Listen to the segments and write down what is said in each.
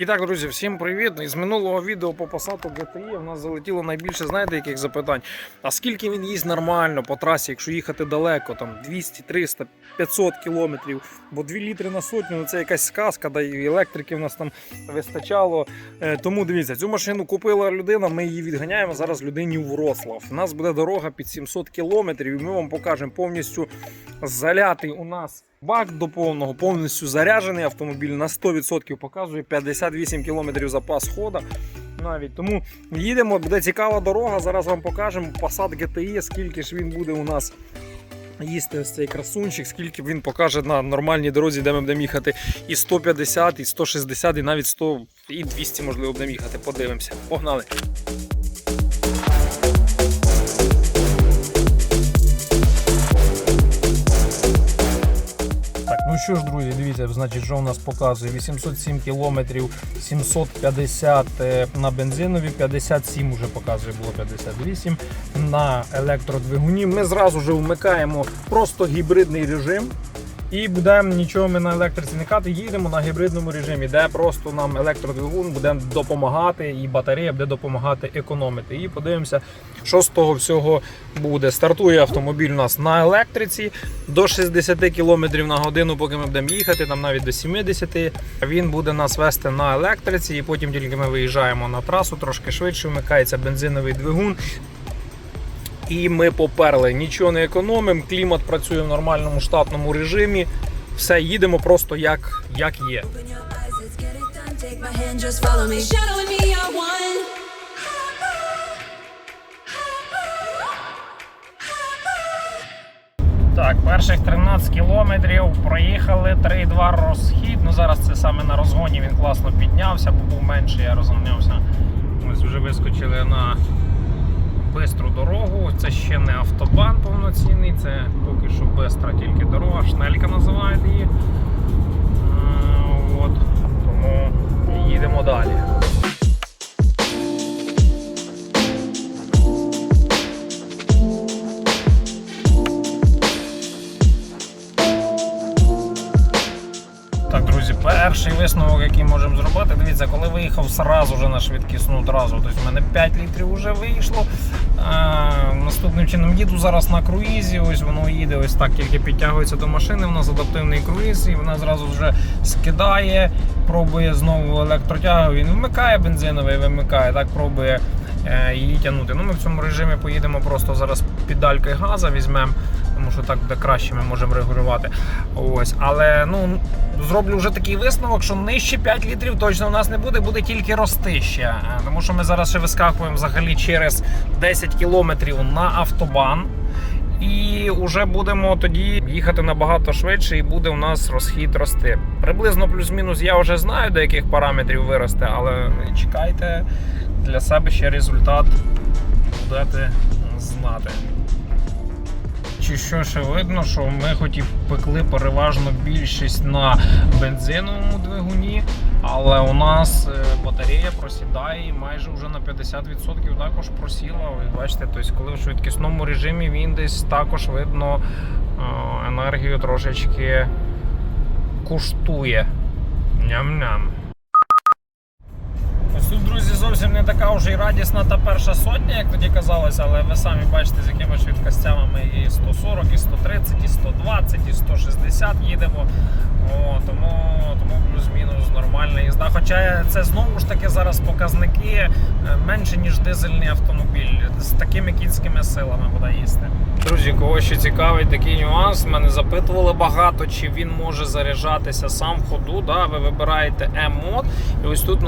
І так, друзі, всім привіт! Із минулого відео по Passat GTI в нас залетіло найбільше, знаєте, яких запитань. А скільки він їсть нормально по трасі, якщо їхати далеко, там 200, 300, 500 кілометрів, бо 2 літри на сотню ну, це якась сказка, да і електрики в нас там вистачало. Е, Тому дивіться, цю машину купила людина, ми її відганяємо зараз людині в Вроцлав. У нас буде дорога під 700 кілометрів, і ми вам покажемо повністю залятий у нас. Бак до повного, повністю заряджений автомобіль на 100% показує 58 км запас хода. Навіть тому їдемо, буде цікава дорога. Зараз вам покажемо Passat GTI, скільки ж він буде у нас їсти ось цей красунчик, скільки він покаже на нормальній дорозі, де ми будемо їхати і 150, і 160, і навіть 100, і 200 можливо будемо їхати. Подивимося. Погнали! Що ж, друзі, дивіться, значить, що у нас показує 807 кілометрів, 750 е, на бензинові, 57 вже показує, було 58 на електродвигуні. Ми зразу ж вмикаємо просто гібридний режим. І будемо нічого ми на електриці не кати, їдемо на гібридному режимі, де просто нам електродвигун буде допомагати, і батарея буде допомагати економити. І подивимося, що з того всього буде. Стартує автомобіль у нас на електриці до 60 км на годину, поки ми будемо їхати, там навіть до 70 Він буде нас вести на електриці, і потім тільки ми виїжджаємо на трасу, трошки швидше вмикається бензиновий двигун. І ми поперли. Нічого не економимо, клімат працює в нормальному штатному режимі. Все, їдемо просто як, як є. Так, перших 13 кілометрів проїхали 3,2 розхід. Ну зараз це саме на розгоні він класно піднявся, бо був менше, я розгонявся. Ось вже вискочили на бистру дорогу. Це ще не автобан повноцінний, це поки що бистра тільки дорога, шнелька називають її. От, тому їдемо далі. Перший висновок, який можемо зробити, дивіться, коли виїхав сразу же на швидкісну трасу, тобто в мене 5 літрів вже вийшло. А, наступним чином їду зараз на круїзі, ось воно їде ось так, тільки підтягується до машини, у нас адаптивний круїз, і вона зразу вже скидає, пробує знову електротягу, він вмикає бензиновий, вимикає, так пробує е, її тягнути. Ну, ми в цьому режимі поїдемо просто зараз піддалькою газа візьмемо, тому що так буде краще ми можемо регулювати. Ось, але ну зроблю вже такий висновок, що нижче 5 літрів точно у нас не буде, буде тільки рости ще. Е, Тому що ми зараз ще вискакуємо взагалі через 10 кілометрів на автобан. І вже будемо тоді їхати набагато швидше, і буде у нас розхід рости. Приблизно плюс-мінус я вже знаю, до яких параметрів виросте, але чекайте для себе ще результат будете знати. Чи що ще видно, що ми хоч і пекли переважно більшість на бензиновому двигуні, але у нас е, батарея просідає і майже вже на 50% також просіла. Ви бачите, тобто, коли в швидкісному режимі він десь також видно е, енергію трошечки куштує. Ням-ням. Ось тут, друзі, зовсім не така вже й радісна та перша сотня, як тоді казалося, але ви самі бачите, з якими швидкостями ми і 140, і 130, і 120, і 160 їдемо. О, тому, тому плюс-мінус нормальна їзда. Хоча це знову ж таки зараз показники е, менше, ніж дизельний автомобіль. З такими кінськими силами буде їсти. Друзі, кого ще цікавить такий нюанс, мене запитували багато, чи він може заряджатися сам в ходу. Да? Ви вибираєте М-мод, і ось тут в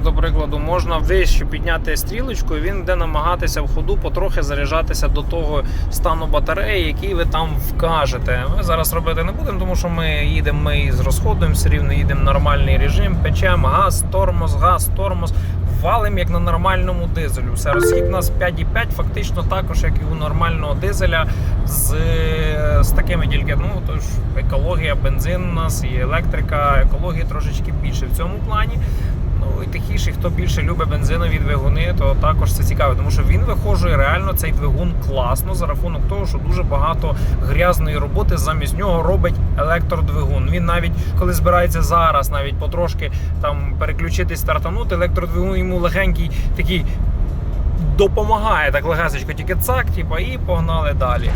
до прикладу, можна вище підняти стрілочку, і він буде намагатися в ходу потрохи заряджатися до того стану батареї, який ви там вкажете. Ми зараз робити не будемо, тому що ми їдемо, ми і розходуємо все рівно, їдемо в нормальний режим, печемо газ, тормоз, газ, тормоз. Валим як на нормальному дизелю. Все розхід нас 5,5, фактично також, як і у нормального дизеля, з, з такими тільки, ну тож екологія, бензин у нас і електрика, екології трошечки більше в цьому плані. Ну і тихіший, хто більше любить бензинові двигуни, то також це цікаво, тому що він вихожує реально цей двигун класно за рахунок того, що дуже багато грязної роботи замість нього робить електродвигун. Він навіть коли збирається зараз, навіть потрошки там переключитись, стартанути, електродвигун йому легенький такий. Допомагає так легесечко, тільки цак, типа, і погнали далі.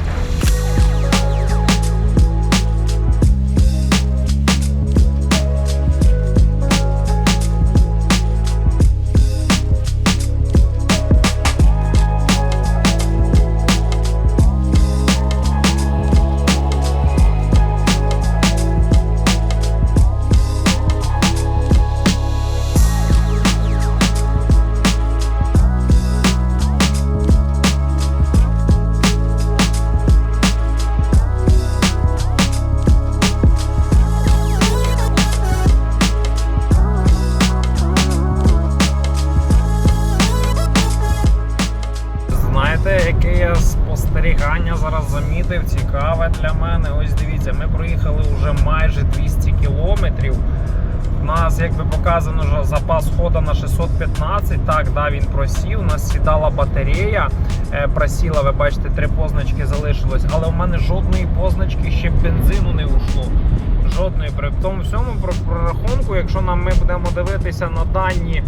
Запас хода на 615. Так, да, він просів. У нас сідала батарея, е, просіла, ви бачите, три позначки залишилось. Але у мене жодної позначки ще бензину не ушло. Жодної. При тому всьому про прорахунку, якщо нам ми будемо дивитися на дані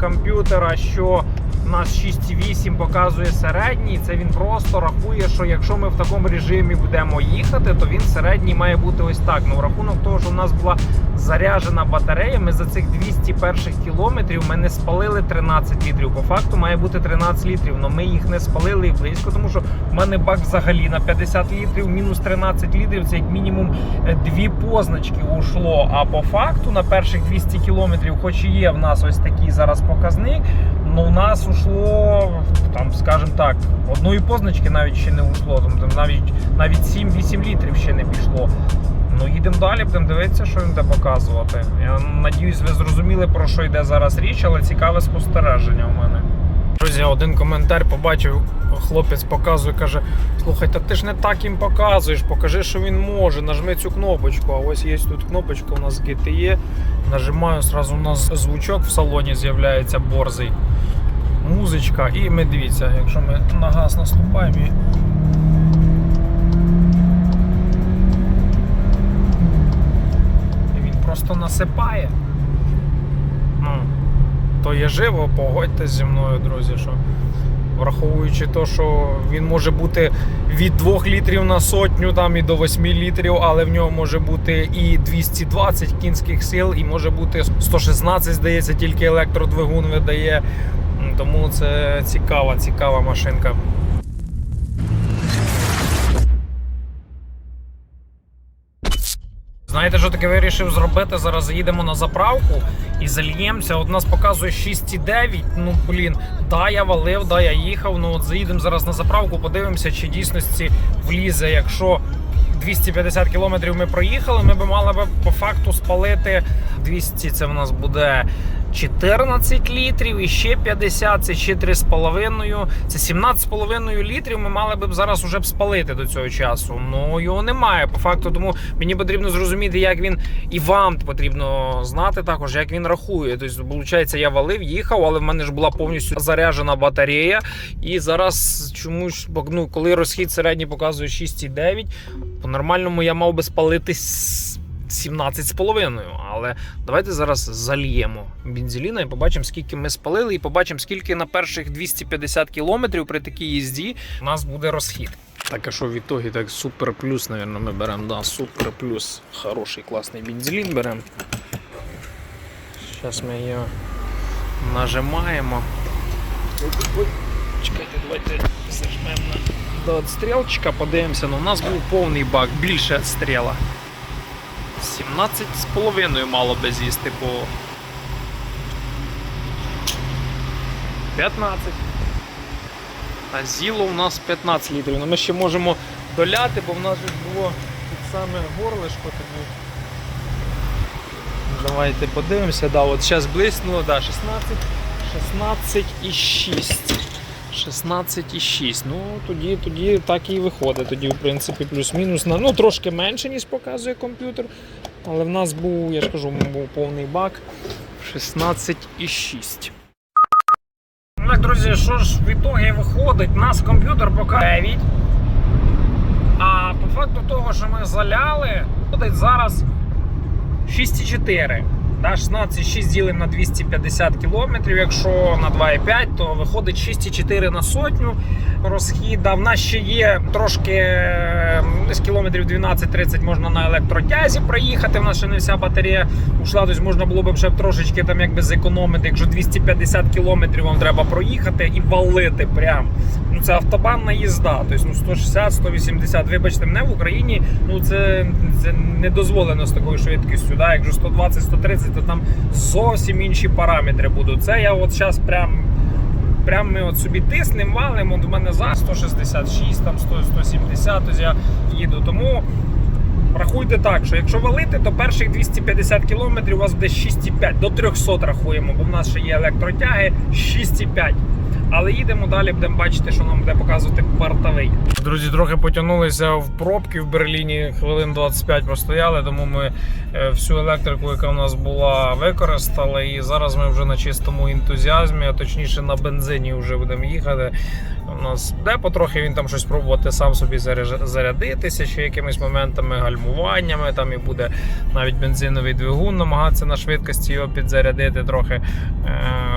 комп'ютера, що нас 6,8 показує середній, це він просто рахує, що якщо ми в такому режимі будемо їхати, то він середній має бути ось так. Ну, в рахунок того, що у нас була заряджена батарея, ми за цих 200 перших кілометрів ми не спалили 13 літрів. По факту має бути 13 літрів, але ми їх не спалили і близько, тому що в мене бак взагалі на 50 літрів, мінус 13 літрів, це як мінімум е, дві позначки ушло. А по факту на перших 200 кілометрів, хоч і є в нас ось такий зараз показник, ну у нас ушло, там, скажімо так, одної позначки навіть ще не ушло, там навіть, навіть 7-8 літрів ще не пішло. Ну, їдемо далі, будемо дивитися, що він де показувати. Я надіюсь, ви зрозуміли, про що йде зараз річ, але цікаве спостереження у мене. Друзі, один коментар побачив, хлопець показує, каже: слухай, та ти ж не так їм показуєш, покажи, що він може, нажми цю кнопочку. А ось є тут кнопочка у нас GTE. Нажимаю, зразу у нас звучок в салоні з'являється борзий. Музичка, і ми дивіться, якщо ми на газ наступаємо І він просто насипає. То є живо, погодьтесь зі мною, друзі, що враховуючи те, що він може бути від 2 літрів на сотню там і до 8 літрів, але в нього може бути і 220 кінських сил, і може бути 116, здається, тільки електродвигун видає. Тому це цікава, цікава машинка. Знаєте, що таке вирішив зробити? Зараз заїдемо на заправку і зальємося. От нас показує 6,9. Ну блін, да, я валив, да, я їхав. Ну от заїдемо зараз на заправку, подивимося, чи дійсності влізе. Якщо 250 кілометрів ми проїхали, ми б мали би по факту спалити 200, це в нас буде 14 літрів і ще 50, це ще 3,5. Це 17,5 літрів ми мали б зараз уже б спалити до цього часу. Ну його немає по факту. Тому мені потрібно зрозуміти, як він і вам потрібно знати також, як він рахує. Тобто, виходить, я валив, їхав, але в мене ж була повністю заряджена батарея. І зараз чомусь, ну, коли розхід середній показує 6,9, по-нормальному я мав би спалити с- 17,5. Але давайте зараз зальємо бензеліна і побачимо, скільки ми спалили, і побачимо, скільки на перших 250 кілометрів при такій їзді у нас буде розхід. Так, а що в ітогі так супер плюс, мабуть, ми беремо. Да, супер плюс. Хороший класний бензелін беремо. Зараз ми його нажимаємо. Чекайте, давайте зажмемо до отстрілчика, подивимося. Ну, у нас був повний бак, більше стріла. 17,5 мало би з'їсти по 15. А зіло у нас 15 літрів. Ну ми ще можемо доляти, бо в нас же було тут саме горлишко. Тому... Давайте подивимося. Да, от зараз блиснуло, да, 16, 16 і 6. 16,6. Ну, тоді, тоді так і виходить. Тоді, в принципі, плюс-мінус. Ну, трошки менше, ніж показує комп'ютер. Але в нас був, я ж кажу, був повний бак. 16,6. Ну, Так, друзі, що ж в ітогі виходить? Нас комп'ютер показує 9. А по факту того, що ми заляли, виходить зараз 6,4. Да, 16,6 ділимо на 250 кілометрів. Якщо на 2,5, то виходить 6,4 на сотню розхід. А в нас ще є трошки е, десь кілометрів 12-30 можна на електротязі проїхати. В нас ще не вся батарея ушла. Тобто можна було б ще трошечки там якби зекономити. Якщо 250 кілометрів вам треба проїхати і валити прям. Ну це автобанна їзда. Тобто ну 160-180. Вибачте, мене в Україні ну це, це не дозволено з такою швидкістю. Да? Якщо 120-130, то там зовсім інші параметри будуть. Це я от зараз прям. Прям ми от собі тиснем, валимо. От в мене за 166, там 100, 170, ось я їду. Тому рахуйте так, що якщо валити, то перших 250 кілометрів у вас буде 6,5 до 300 рахуємо, бо в нас ще є електротяги 6,5. Але їдемо далі, будемо бачити, що нам буде показувати бортовий. Друзі, трохи потягнулися в пробки в Берліні. Хвилин 25 простояли, тому ми е, всю електрику, яка в нас була, використали. І зараз ми вже на чистому ентузіазмі, а точніше на бензині вже будемо їхати. У нас де потрохи він там щось пробувати сам собі зарядитися, ще якимись моментами, гальмуваннями. Там і буде навіть бензиновий двигун, намагатися на швидкості його підзарядити трохи, е,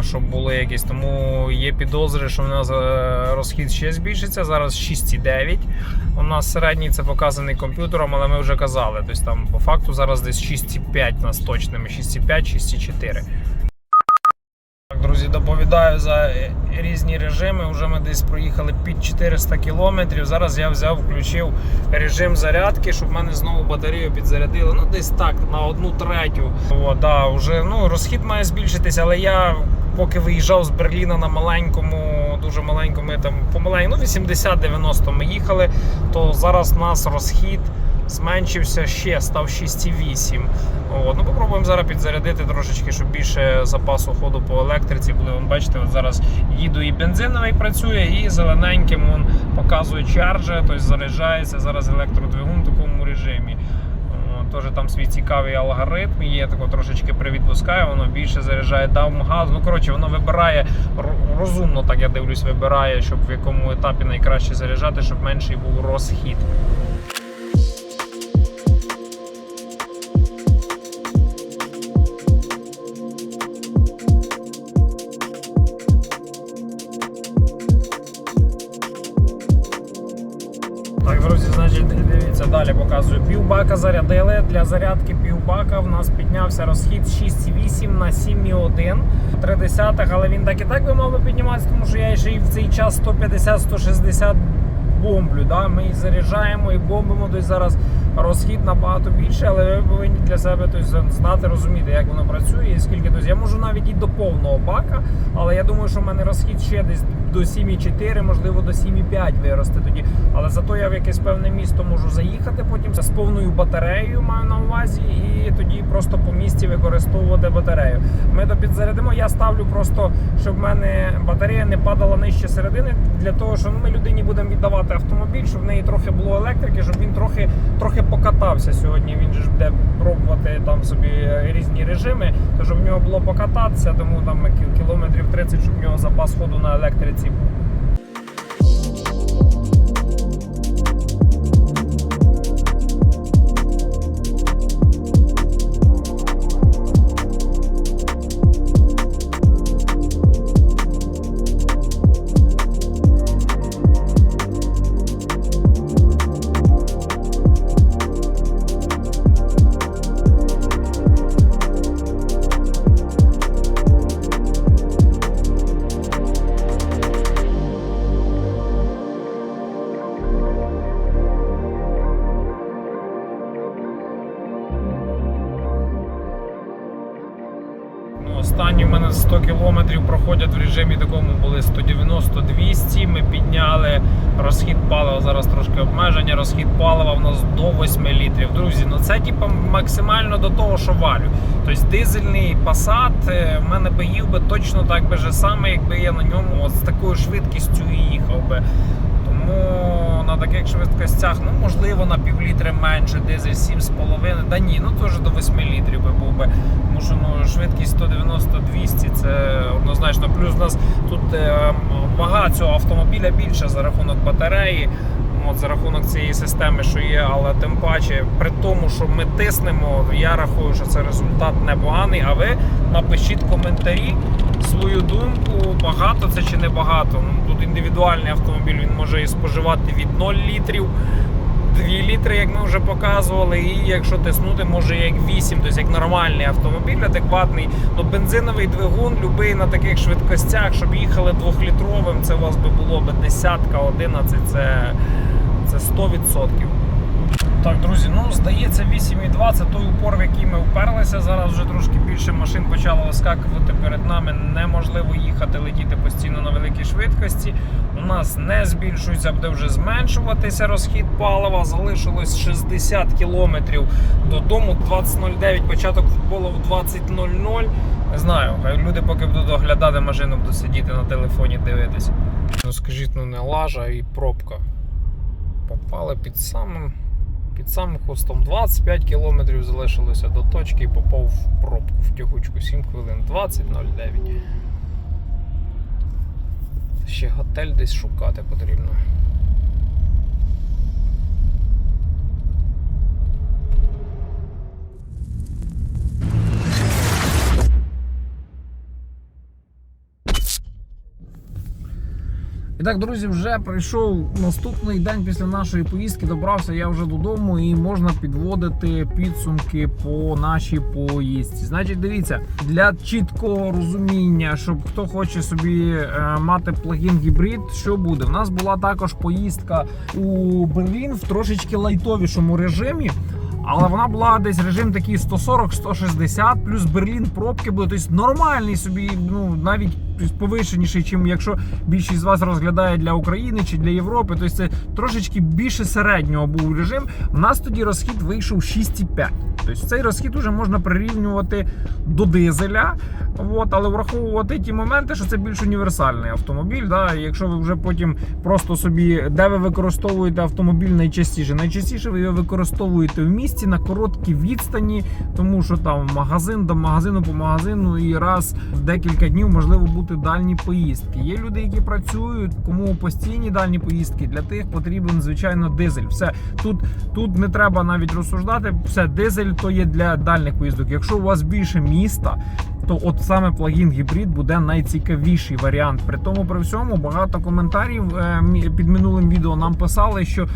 щоб були якісь. Тому є підозри, що в нас е, розхід ще збільшиться. Зараз 6,9. У нас середній це показаний комп'ютером, але ми вже казали. Тобто там по факту зараз десь 6,5 нас точними, 6,5, 6,4. Так, друзі, доповідаю за е, різні режими. Уже ми десь проїхали під 400 кілометрів. Зараз я взяв, включив режим зарядки, щоб в мене знову батарею підзарядили. Ну, десь так, на одну третю. О, да, вже, ну, розхід має збільшитися, але я поки виїжджав з Берліна на маленькому, дуже маленькому, ми там помаленьку, ну 80-90 ми їхали, то зараз у нас розхід зменшився ще, став 6,8. От, ну попробуємо зараз підзарядити трошечки, щоб більше запасу ходу по електриці було. Вон, бачите, от зараз їду і бензиновий працює, і зелененьким він показує чарже, тобто заряджається зараз електродвигун такому Теж там свій цікавий алгоритм є, тако трошечки привідпускає, воно більше заряджає дав газ. Ну коротше, воно вибирає розумно, так я дивлюсь, вибирає, щоб в якому етапі найкраще заряджати, щоб менший був розхід. Зарядили. Для зарядки півбака в нас піднявся розхід 6,8 на 7,1. 3 десятих, але він так і так би мав би підніматися, тому що я ще й в цей час 150-160 бомблю. Да? Ми і заряджаємо і бомбимо. десь зараз розхід набагато більше, але ви повинні для себе тобто, знати, розуміти, як воно працює і скільки. Тобто, я можу навіть і до повного бака, але я думаю, що в мене розхід ще десь до 7,4, можливо, до 7,5 виросте тоді. Але зато я в якесь певне місто можу заїхати потім з повною батареєю маю на увазі, і тоді просто по місті використовувати батарею. Ми то підзарядимо. Я ставлю просто, щоб в мене батарея не падала нижче середини, для того, що ну, ми людині будемо віддавати автомобіль, щоб в неї трохи було електрики, щоб він трохи трохи покатався сьогодні. Він ж буде пробувати там собі різні режими, то щоб в нього було покататися, тому там кілометрів 30, щоб в нього запас ходу на електриці був. Що. Тобто дизельний Passat е, в мене би їв би точно так би же саме, якби я на ньому от з такою швидкістю їхав би. Тому на таких швидкостях, ну можливо, на півлітри менше, дизель 7,5. Да ні, ну теж до 8 літрів би був би. Тому що ну, швидкість 190-200 це однозначно. Плюс у нас тут е, вага цього автомобіля більша за рахунок батареї. От, за рахунок цієї системи, що є, але тим паче, при тому, що ми тиснемо, я рахую, що це результат непоганий. А ви напишіть коментарі свою думку, багато це чи не багато. Ну, Тут індивідуальний автомобіль він може і споживати від 0 літрів. 2 літри, як ми вже показували, і якщо тиснути, може як 8, тобто як нормальний автомобіль, адекватний. Ну, бензиновий двигун, любий на таких швидкостях, щоб їхали двохлітровим, це у вас би було б десятка, 11, це, це 100%. Так, друзі, ну здається, 8,2 це той упор, в який ми вперлися. Зараз вже трошки більше машин почало вискакувати перед нами. Неможливо їхати, летіти постійно на великій швидкості. У нас не збільшується, буде вже зменшуватися розхід палива. Залишилось 60 кілометрів додому. 20.09, початок футболу в 20.00. Не знаю, люди поки будуть оглядати машину, будуть сидіти на телефоні, дивитися. Ну скажіть, ну не лажа і пробка. Попали під самим під самим хвостом 25 кілометрів залишилося до точки і попав в пробку в тягучку 7 хвилин 20.09. Ще готель десь шукати потрібно. Так, друзі, вже прийшов наступний день після нашої поїздки. Добрався я вже додому і можна підводити підсумки по нашій поїздці. Значить, дивіться, для чіткого розуміння, щоб хто хоче собі е, мати плагін гібрид, що буде? У нас була також поїздка у Берлін в трошечки лайтовішому режимі. Але вона була десь режим такий 140-160, плюс Берлін пробки були. Тобто нормальний собі, ну навіть повищеніший, чим якщо більшість з вас розглядає для України чи для Європи. Тобто це трошечки більше середнього був режим. У нас тоді розхід вийшов 6,5. Тобто цей розхід вже можна прирівнювати до дизеля. От, але враховувати ті моменти, що це більш універсальний автомобіль. Да? Якщо ви вже потім просто собі, де ви використовуєте автомобіль найчастіше? Найчастіше ви його використовуєте в місті на короткій відстані, тому що там магазин до магазину по магазину і раз в декілька днів можливо бути дальні поїздки. Є люди, які працюють, кому постійні дальні поїздки. Для тих потрібен звичайно дизель. Все тут, тут не треба навіть розсуждати. Все, дизель то є для дальних поїздок. Якщо у вас більше міста то от саме плагін гібрид буде найцікавіший варіант. При тому при всьому багато коментарів е, під минулим відео нам писали, що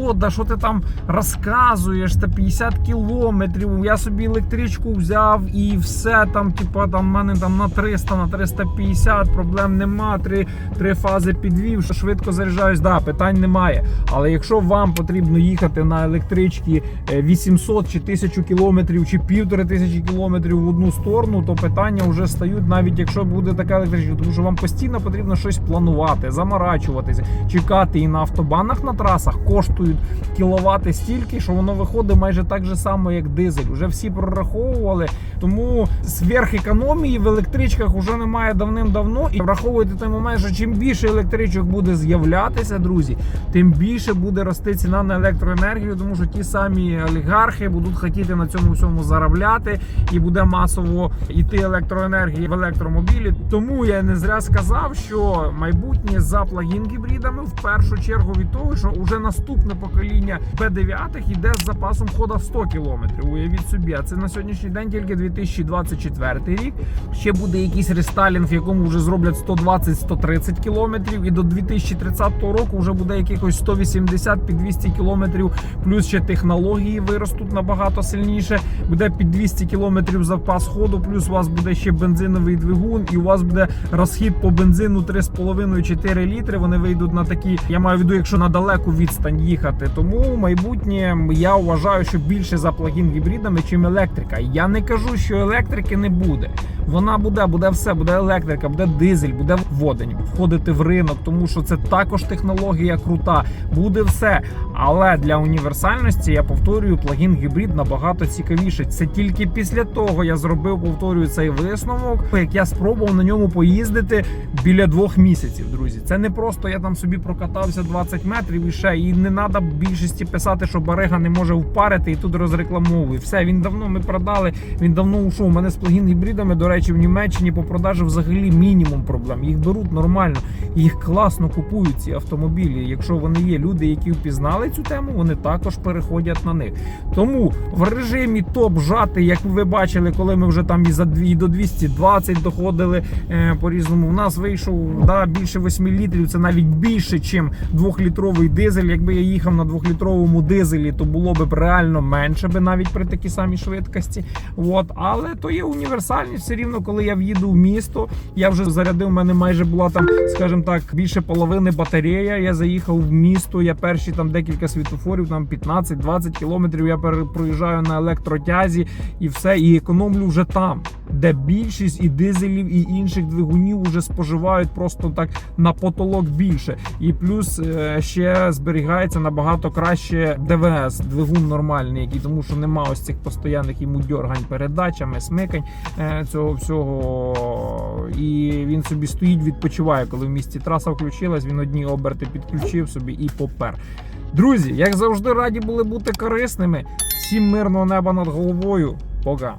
от, да що ти там розказуєш, та 50 кілометрів. Я собі електричку взяв і все там, типа там в мене там на 300, на 350, проблем нема. Три, три фази підвів, що швидко заряджаюсь. Да, питань немає. Але якщо вам потрібно їхати на електричці е, 800 чи 1000 кілометрів, чи півтори тисячі кілометрів в одну сторону, то питання вже стають навіть якщо буде така електричка, тому що вам постійно потрібно щось планувати, заморачуватися, чекати і на автобанах на трасах коштують кіловати стільки, що воно виходить майже так же само, як дизель. Уже всі прораховували. Тому сверхекономії в електричках вже немає давним-давно. І враховуйте той момент, що чим більше електричок буде з'являтися, друзі, тим більше буде рости ціна на електроенергію, тому що ті самі олігархи будуть хотіти на цьому всьому заробляти, і буде масово йти електроенергії в електромобілі. Тому я не зря сказав, що майбутнє за плагін гібридами в першу чергу від того, що вже наступне покоління П9 йде з запасом хода 100 км. Уявіть собі, а це на сьогоднішній день тільки 2024 рік. Ще буде якийсь рестайлінг, в якому вже зроблять 120-130 км, і до 2030 року вже буде якихось 180 під 200 км, плюс ще технології виростуть набагато сильніше. Буде під 200 км запас ходу, плюс у вас буде ще бензиновий двигун, і у вас буде розхід по бензину 3,5-4 літри. Вони вийдуть на такі, я маю в виду, якщо на далеку відстань їхати. Тому майбутнє я вважаю, що більше за плагін гібридами, чим електрика. Я не кажу, що електрики не буде. Вона буде, буде все, буде електрика, буде дизель, буде водень входити в ринок, тому що це також технологія крута. Буде все. Але для універсальності я повторюю, плагін гібрид набагато цікавіше. Це тільки після того я зробив, повторюю цей висновок, як я спробував на ньому поїздити біля двох місяців. Друзі, це не просто я там собі прокатався 20 метрів і ще. І не треба більшості писати, що барига не може впарити і тут розрекламовує. Все, він давно ми продали. Він давно ушов. У мене з плагін гібридами, до речі, в Німеччині по продажу взагалі мінімум проблем. Їх беруть нормально, їх класно купують ці автомобілі. Якщо вони є люди, які впізнали цю тему, вони також переходять на них. Тому в режимі топ жати, як ви бачили, коли ми вже там і за і до 220 доходили е, по різному. У нас вийшов да, більше 8 літрів. Це навіть більше, ніж 2-літровий дизель. Якби я їхав на 2-літровому дизелі, то було б реально менше би навіть при такій самій швидкості. От, але то є універсальність. Коли я в'їду в місто, я вже зарядив. У мене майже була там, скажімо так, більше половини батарея. Я заїхав в місто. Я перші там декілька світофорів, там 15-20 кілометрів. Я проїжджаю на електротязі і все, і економлю вже там, де більшість і дизелів, і інших двигунів вже споживають просто так на потолок більше. І плюс е, ще зберігається набагато краще ДВС, двигун нормальний, який тому що нема ось цих постоянних йому дьоргань передачами, смикань е, цього всього. І він собі стоїть, відпочиває. Коли в місті траса включилась, він одні оберти підключив собі і попер. Друзі, як завжди, раді були бути корисними. Всім мирного неба над головою. Пока.